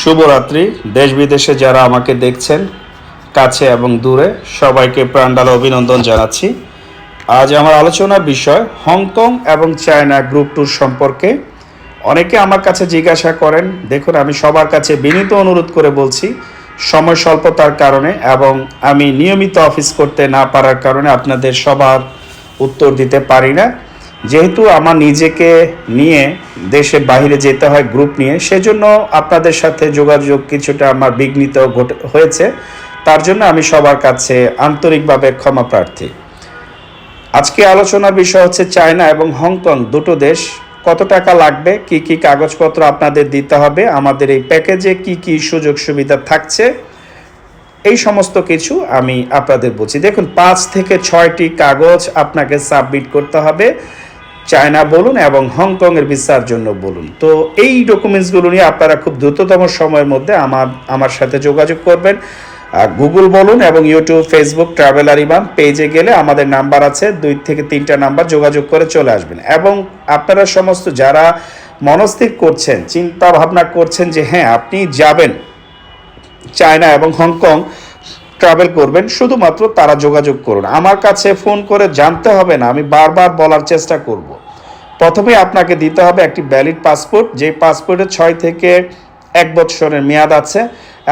শুভরাত্রি। দেশ বিদেশে যারা আমাকে দেখছেন, কাছে এবং দূরে, সবাইকে প্রাণডাল অভিনন্দন জানাচ্ছি। আজ আমার আলোচনার বিষয় হংকং এবং চায়না গ্রুপ ট্যুর সম্পর্কে। অনেকে আমার কাছে জিজ্ঞাসা করেন, দেখুন, আমি সবার কাছে বিনীত অনুরোধ করে বলছি, সময় স্বল্পতার কারণে এবং আমি নিয়মিত অফিস করতে না পারার কারণে আপনাদের সবার উত্তর দিতে পারি না। যেহেতু আমার নিজেকে নিয়ে দেশের বাইরে যেতে হয় গ্রুপ নিয়ে, সেজন্য আপনাদের সাথে যোগাযোগ কিছুটা আমার বিঘ্নিত হয়েছে। তার জন্য আমি সবার কাছে আন্তরিকভাবে ক্ষমা প্রার্থী। আজকে আলোচনার বিষয় হচ্ছে চায়না এবং হংকং দুটো দেশ, কত টাকা লাগবে, কি কি কাগজপত্র আপনাদের দিতে হবে, আমাদের এই প্যাকেজে কি কি সুযোগ সুবিধা থাকছে এই সমস্ত কিছু আমি আপনাদের বলছি। দেখুন, পাঁচ থেকে ছয়টি কাগজ আপনাকে সাবমিট করতে হবে। চায়না বলুন এবং হংকংয়ের ভিসার জন্য বলুন। তো এই ডকুমেন্টসগুলো নিয়ে আপনারা খুব দ্রুততম সময়ের মধ্যে আমার আমার সাথে যোগাযোগ করবেন। গুগল বলুন এবং ইউটিউব, ফেসবুক ট্রাভেলার ইমাম পেজে গেলে আমাদের নাম্বার আছে। দুই থেকে তিনটা নাম্বার যোগাযোগ করে চলে আসবেন। এবং আপনারা সমস্ত যারা মনস্থির করছেন, চিন্তা ভাবনা করছেন যে হ্যাঁ আপনি যাবেন চায়না এবং হংকং ট্রাভেল করবেন, শুধুমাত্র তারা যোগাযোগ করুন। আমার কাছে ফোন করে জানতে হবে না, আমি বারবার বলার চেষ্টা করব। প্রথমে আপনাকে দিতে হবে একটি ভ্যালিড পাসপোর্ট যে পাসপোর্টে ছয় থেকে এক বছরের মেয়াদ আছে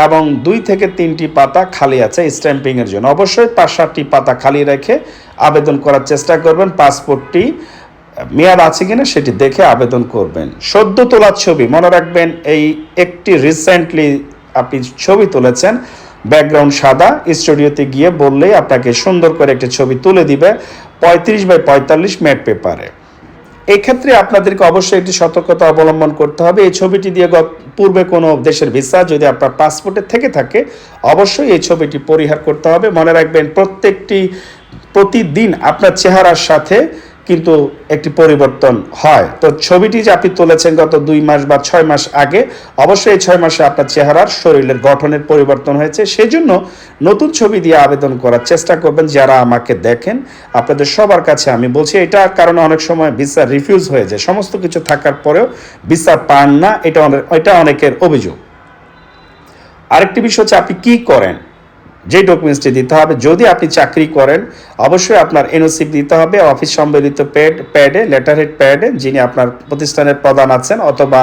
এবং দুই থেকে তিনটি পাতা খালি আছে স্ট্যাম্পিংয়ের জন্য। অবশ্যই পাঁচ সাতটি পাতা খালি রেখে আবেদন করার চেষ্টা করবেন। পাসপোর্টটি মেয়াদ আছে কিনা সেটি দেখে আবেদন করবেন। সদ্য তোলার ছবি, মনে রাখবেন এই একটি রিসেন্টলি আপনি ছবি তুলেছেন ব্যাকগ্রাউন্ড সাদা, স্টুডিওতে গিয়ে বললেই আপনাকে সুন্দর করে একটি ছবি তুলে দিবে পঁয়ত্রিশ বাই পঁয়তাল্লিশ ম্যাট পেপারে। এক্ষেত্রে আপনাদেরকে অবশ্যই একটি সতর্কতা অবলম্বন করতে হবে। এই ছবিটি দিয়ে পূর্বে কোনো দেশের ভিসা যদি আপনার পাসপোর্টে থেকে থাকে, অবশ্যই এই ছবিটি পরিহার করতে হবে। মনে রাখবেন, প্রত্যেকটি, প্রতিদিন আপনার চেহারার সাথে কিন্তু একটি পরিবর্তন হয়। তো ছবিটি যে আপনি তুলেছেন গত দুই মাস বা ছয় মাস আগে, অবশ্যই এই ছয় মাসে আপনার চেহারার শরীরের গঠনের পরিবর্তন হয়েছে। সেজন্য নতুন ছবি দিয়ে আবেদন করার চেষ্টা করবেন যারা আমাকে দেখেন। আপনাদের সবার কাছে আমি বলছি এটার কারণে অনেক সময় ভিসা রিফিউজ হয়ে যায়। সমস্ত কিছু থাকার পরেও ভিসা পান না, এটা এটা অনেকের অভিযোগ। আরেকটি বিষয় হচ্ছে আপনি কি করেন? যে ডকুমেন্টসটি দিতে হবে, যদি আপনি চাকরি করেন, অবশ্যই আপনার এনওসি দিতে হবে, অফিস সম্বলিত প্যাড প্যাডে লেটার হেড প্যাডে যিনি আপনার প্রতিষ্ঠানের প্রধান আছেন অথবা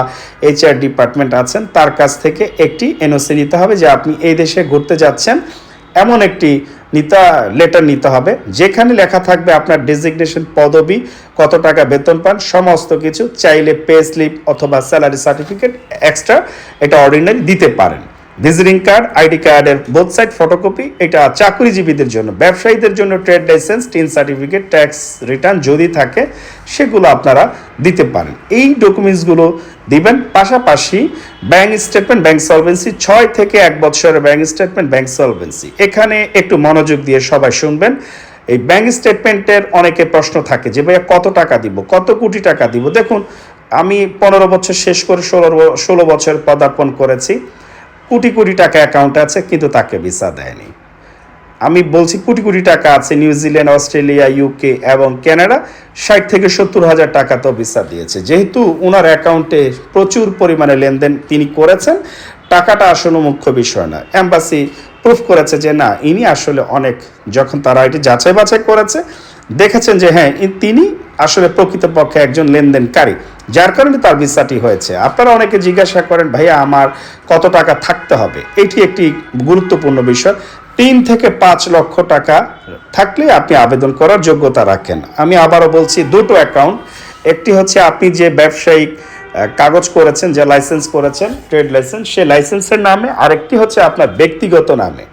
এইচআর ডিপার্টমেন্ট আছেন, তার কাছ থেকে একটি এনওসি নিতে হবে যে আপনি এই দেশে ঘুরতে যাচ্ছেন। এমন একটি নিতা লেটার নিতে হবে, যেখানে লেখা থাকবে আপনার ডেজিগনেশন পদবি, কত টাকা বেতন পান, সমস্ত কিছু, চাইলে পে স্লিপ অথবা স্যালারি সার্টিফিকেট এক্সট্রা এটা অর্ডিনারি দিতে পারেন। ভিজিটিং কার্ড, আইডি কার্ডের বোথ সাইড ফটোকপি এটা চাকরিজীবীদের জন্য, ব্যবসায়ীদের জন্য trade licence TIN certificate tax return যদি থাকে, সেগুলো আপনারা দিতে পারেন। এই ডকুমেন্টসগুলো দিবেন, পাশাপাশি ব্যাংক স্টেটমেন্ট ব্যাংক সলভেন্সি ছয় থেকে এক বছরের ব্যাংক স্টেটমেন্ট ব্যাংক সলভেন্সি এখানে একটু মনোযোগ দিয়ে সবাই শুনবেন। এই ব্যাংক স্টেটমেন্টের অনেকে প্রশ্ন থাকে যে, ভাইয়া, কত টাকা দিব? কত কোটি টাকা দিব? দেখুন, আমি পনেরো বছর শেষ করে ষোলো ষোলো বছর পদার্পণ করেছি। কোটি কোটি টাকা অ্যাকাউন্ট আছে, কিন্তু তাকে ভিসা দেয়নি। আমি বলছি কোটি কোটি টাকা আছে নিউজিল্যান্ড অস্ট্রেলিয়া ইউকে এবং কানাডা ষাট থেকে সত্তর হাজার টাকা তো ভিসা দিয়েছে। যেহেতু ওনার অ্যাকাউন্টে প্রচুর পরিমাণে লেনদেন তিনি করেছেন, টাকাটা আসলে মুখ্য বিষয় না। অ্যাম্বাসি প্রুফ করেছে যে না, ইনি আসলে অনেক, যখন তারা এটি যাচাই বাছাই করেছে, দেখেছেন যে হ্যাঁ তিনি আসলে প্রকৃতপক্ষে একজন লেনদেনকারী। যার কারণে তার ভিসাটি হয়েছে। আপনারা অনেকে জিজ্ঞাসা করেন, ভাইয়া, আমার কত টাকা থাকতে হবে? এটি একটি গুরুত্বপূর্ণ বিষয়। তিন থেকে পাঁচ লক্ষ টাকা থাকলে আপনি আবেদন করার যোগ্যতা রাখেন। আমি আবারও বলছি, দুটো অ্যাকাউন্ট একটি হচ্ছে আপনি যে ব্যবসায়িক কাগজ করেছেন, যে লাইসেন্স করেছেন ট্রেড লাইসেন্স সে লাইসেন্সের নামে আরেকটি হচ্ছে আপনার ব্যক্তিগত নামে।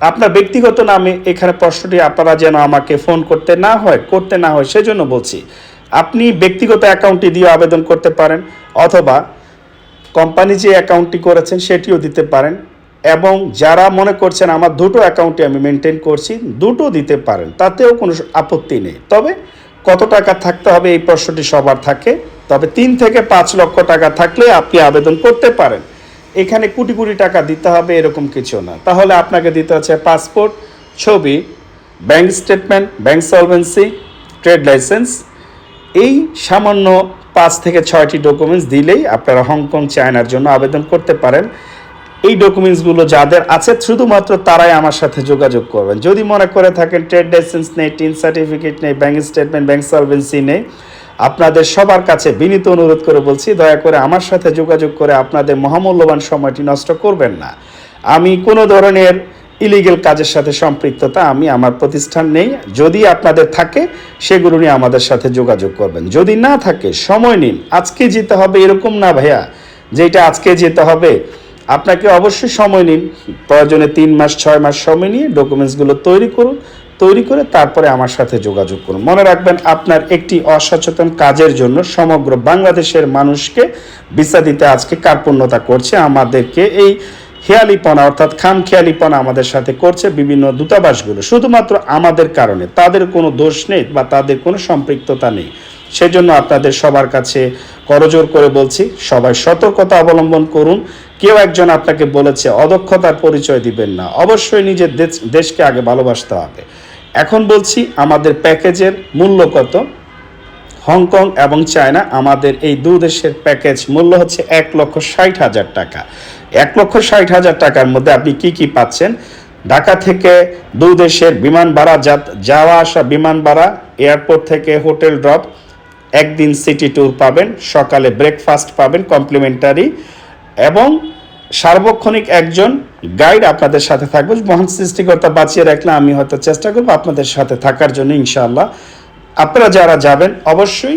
আপনার ব্যক্তিগত নামে এখানে প্রশ্নটি আপনারা যেন আমাকে ফোন করতে না হয়, করতে না হয়, সেজন্য বলছি আপনি ব্যক্তিগত অ্যাকাউন্টটি দিয়ে আবেদন করতে পারেন অথবা কোম্পানি যে অ্যাকাউন্টটি করেছেন সেটিও দিতে পারেন এবং যারা মনে করছেন আমার দুটো অ্যাকাউন্টে আমি মেনটেন করছি, দুটো দিতে পারেন, তাতেও কোনো আপত্তি নেই। তবে কত টাকা থাকতে হবে এই প্রশ্নটি সবার থাকে, তবে তিন থেকে পাঁচ লক্ষ টাকা থাকলে আপনি আবেদন করতে পারেন। এখানে কোটি কোটি টাকা দিতে হবে এরকম কিছু না। তাহলে আপনাকে দিতে হচ্ছে পাসপোর্ট, ছবি, bank statement, bank solvency, trade licence এই সামান্য পাঁচ থেকে ছয়টি ডকুমেন্টস দিলেই আপনারা হংকং, চায়নার জন্য আবেদন করতে পারেন। এই ডকুমেন্টসগুলো যাদের আছে, শুধুমাত্র তারাই আমার সাথে যোগাযোগ করবেন। যদি মনে করে থাকেন ট্রেড লাইসেন্স নেই টিন সার্টিফিকেট নেই ব্যাংক স্টেটমেন্ট ব্যাঙ্ক সার্ভেন্সি নেই, আপনাদের সবার কাছে বিনীত অনুরোধ করে বলছি, দয়া করে আমার সাথে যোগাযোগ করে আপনাদের মহামূল্যবান সময়টি নষ্ট করবেন না। আমি কোনো ধরনের ইলিগেল কাজের সাথে সম্পৃক্ততা আমি আমার প্রতিষ্ঠান নেই। যদি আপনাদের থাকে, সেগুলো নিয়ে আমাদের সাথে যোগাযোগ করবেন। যদি না থাকে, সময় নিন। আজকে যেতে হবে এরকম না ভাইয়া। যেটা আজকে যেতে হবে, আপনাকে অবশ্যই সময় নিন। প্রয়োজনে তিন মাস, ছয় মাস সময় নিয়ে ডকুমেন্টসগুলো তৈরি করুন। তৈরি করে তারপরে আমার সাথে যোগাযোগ করুন। মনে রাখবেন, আপনার একটি অসচেতন কাজের জন্য সমগ্র বাংলাদেশের মানুষকে ভিসা দিতে আজকে কার্পণ্যতা করছে। আমাদেরকে এই খেয়ালিপনা, অর্থাৎ খাম খেয়ালিপনা আমাদের সাথে করছে বিভিন্ন দূতাবাসগুলো। শুধুমাত্র আমাদের কারণে। তাদের কোনো দোষ নেই বা তাদের কোনো সম্পৃক্ততা নেই। সেজন্য আপনাদের সবার কাছে করজোর করে বলছি, সবাই সতর্কতা অবলম্বন করুন। কেউ একজন আপনাকে বলেছে, অদক্ষতার পরিচয় দিবেন না। অবশ্যই নিজের দেশ- দেশকে আগে ভালোবাসতে হবে। এখন বলছি, আমাদের প্যাকেজের মূল্য কত? হংকং এবং চায়না, আমাদের এই দু দেশের প্যাকেজ মূল্য হচ্ছে এক লক্ষ ষাট হাজার টাকা। এক লক্ষ ষাট হাজার টাকার মধ্যে আপনি কি কি পাচ্ছেন? ঢাকা থেকে দুই দেশের বিমান ভাড়া যাওয়া আসা বিমান ভাড়া, এয়ারপোর্ট থেকে হোটেল ড্রপ, একদিন সিটি ট্যুর পাবেন, সকালে ব্রেকফাস্ট পাবেন, কমপ্লিমেন্টারি এবং সার্বক্ষণিক একজন গাইড আপনাদের সাথে থাকবে। মহান সৃষ্টিকর্তা বাঁচিয়ে রাখলে আমি হয়তো চেষ্টা করব আপনাদের সাথে থাকার জন্য ইনশাআল্লাহ। আপনারা যারা যাবেন, অবশ্যই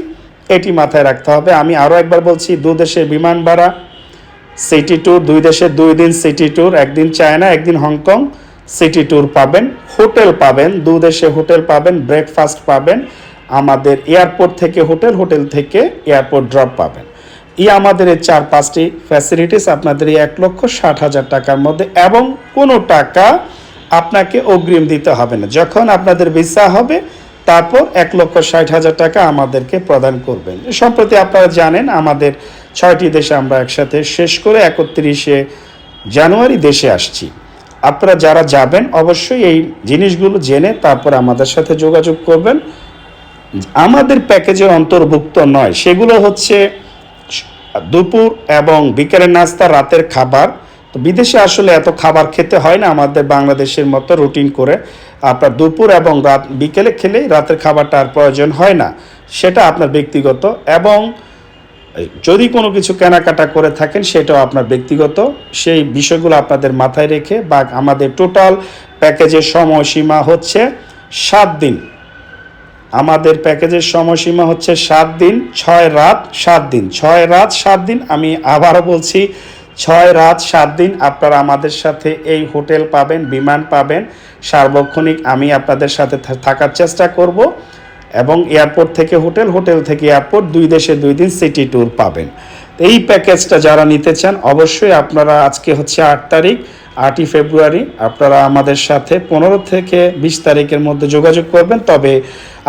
এটি মাথায় রাখতে হবে। আমি আরও একবার বলছি দু দেশের বিমান ভাড়া সিটি ট্যুর দুই দেশের দুই দিন সিটি ট্যুর একদিন চায়না একদিন হংকং সিটি ট্যুর পাবেন হোটেল পাবেন, দু দেশে হোটেল পাবেন ব্রেকফাস্ট পাবেন, আমাদের এয়ারপোর্ট থেকে হোটেল হোটেল থেকে এয়ারপোর্ট ড্রপ পাবেন। এই আমাদের এই চার পাঁচটি ফ্যাসিলিটিস আপনাদের এই এক লক্ষ ষাট হাজার টাকার মধ্যে এবং কোনো টাকা আপনাকে অগ্রিম দিতে হবে না। যখন আপনাদের ভিসা হবে তারপর এক লক্ষ ষাট হাজার টাকা আমাদেরকে প্রদান করবেন। সম্প্রতি আপনারা জানেন, আমাদের ছয়টি দেশে আমরা একসাথে শেষ করে একত্রিশে জানুয়ারি দেশে আসছি। আপনারা যারা যাবেন, অবশ্যই এই জিনিসগুলো জেনে তারপর আমাদের সাথে যোগাযোগ করবেন। আমাদের প্যাকেজে অন্তর্ভুক্ত নয়, সেগুলো হচ্ছে দুপুর এবং বিকেলের নাস্তা, রাতের খাবার তো বিদেশে আসলে এত খাবার খেতে হয় না, আমাদের বাংলাদেশের মতো রুটিন করে আপনার দুপুর এবং রাত বিকেলে খেলেই রাতের খাবারটা আর প্রয়োজন হয় না, সেটা আপনার ব্যক্তিগত এবং যদি কোনো কিছু কেনাকাটা করে থাকেন সেটাও আপনার ব্যক্তিগত। সেই বিষয়গুলো আপনাদের মাথায় রেখে বা আমাদের টোটাল প্যাকেজের সময়সীমা হচ্ছে সাত দিন। আমাদের প্যাকেজের সময়সীমা হচ্ছে সাত দিন, ছয় রাত, সাত দিন। ছয় রাত, সাত দিন আমি আবারও বলছি ছয় রাত, সাত দিন আপনারা আমাদের সাথে এই হোটেল পাবেন, বিমান পাবেন। সার্বক্ষণিক আমি আপনাদের সাথে থাকার চেষ্টা করব এবং এয়ারপোর্ট থেকে হোটেল হোটেল থেকে এয়ারপোর্ট, দুই দেশে দুই দিন সিটি ট্যুর পাবেন। এই প্যাকেজটা যারা নিতে চান, অবশ্যই আপনারা আজকে হচ্ছে আট তারিখ, আটই ফেব্রুয়ারি, আপনারা আমাদের সাথে পনেরো থেকে বিশ তারিখের মধ্যে যোগাযোগ করবেন। তবে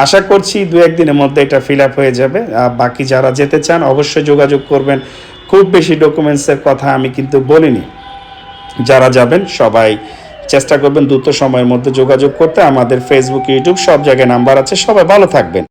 আশা করছি দু একদিনের মধ্যে এটা ফিল আপ হয়ে যাবে। বাকি যারা যেতে চান, অবশ্যই যোগাযোগ করবেন খুব বেশি ডকুমেন্টসের কথা আমি কিন্তু বলিনি। যারা যাবেন, সবাই চেষ্টা করবেন দ্রুত সময়ের মধ্যে যোগাযোগ করতে। আমাদের ফেসবুক ইউটিউব সব জায়গায় নাম্বার আছে। সবাই ভালো থাকবেন।